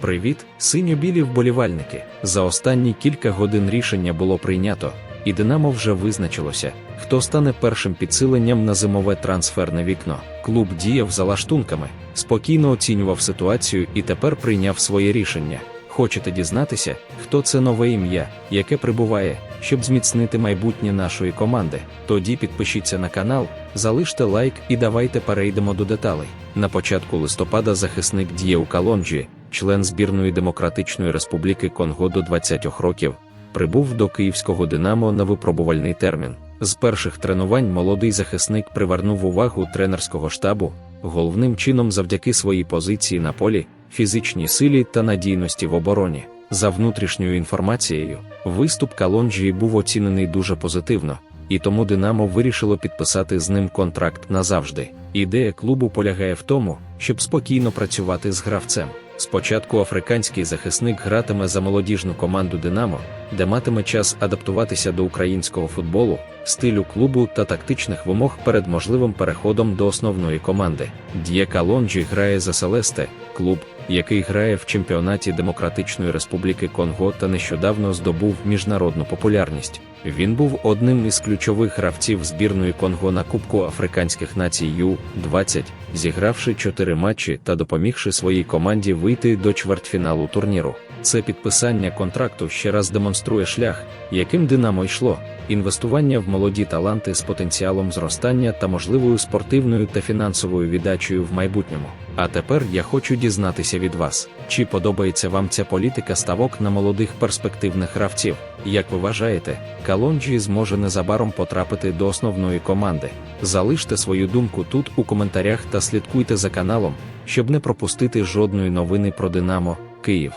Привіт, синьо-білі вболівальники. За останні кілька годин рішення було прийнято, і Динамо вже визначилося, хто стане першим підсиленням на зимове трансферне вікно. Клуб діяв за лаштунками, спокійно оцінював ситуацію і тепер прийняв своє рішення. Хочете дізнатися, хто це нове ім'я, яке прибуває, щоб зміцнити майбутнє нашої команди? Тоді підпишіться на канал, залиште лайк і давайте перейдемо до деталей. На початку листопада захисник діє у Калонджі, член збірної Демократичної Республіки Конго до 20 років, прибув до київського Динамо на випробувальний термін. З перших тренувань молодий захисник привернув увагу тренерського штабу, головним чином завдяки своїй позиції на полі, фізичній силі та надійності в обороні. За внутрішньою інформацією, виступ Калонджі був оцінений дуже позитивно, і тому Динамо вирішило підписати з ним контракт назавжди. Ідея клубу полягає в тому, щоб спокійно працювати з гравцем. Спочатку африканський захисник гратиме за молодіжну команду Динамо, де матиме час адаптуватися до українського футболу, стилю клубу та тактичних вимог перед можливим переходом до основної команди. Д'є Калонджі грає за Селесте, клуб, який грає в чемпіонаті Демократичної Республіки Конго та нещодавно здобув міжнародну популярність. Він був одним із ключових гравців збірної Конго на Кубку Африканських націй Ю-20, зігравши чотири матчі та допомігши своїй команді вийти до чвертьфіналу турніру. Це підписання контракту ще раз демонструє шлях, яким Динамо йшло, інвестування в молоді таланти з потенціалом зростання та можливою спортивною та фінансовою віддачею в майбутньому. А тепер я хочу дізнатися від вас, чи подобається вам ця політика ставок на молодих перспективних гравців. Як ви вважаєте, Калонджі зможе незабаром потрапити до основної команди? Залиште свою думку тут у коментарях та слідкуйте за каналом, щоб не пропустити жодної новини про Динамо, Київ.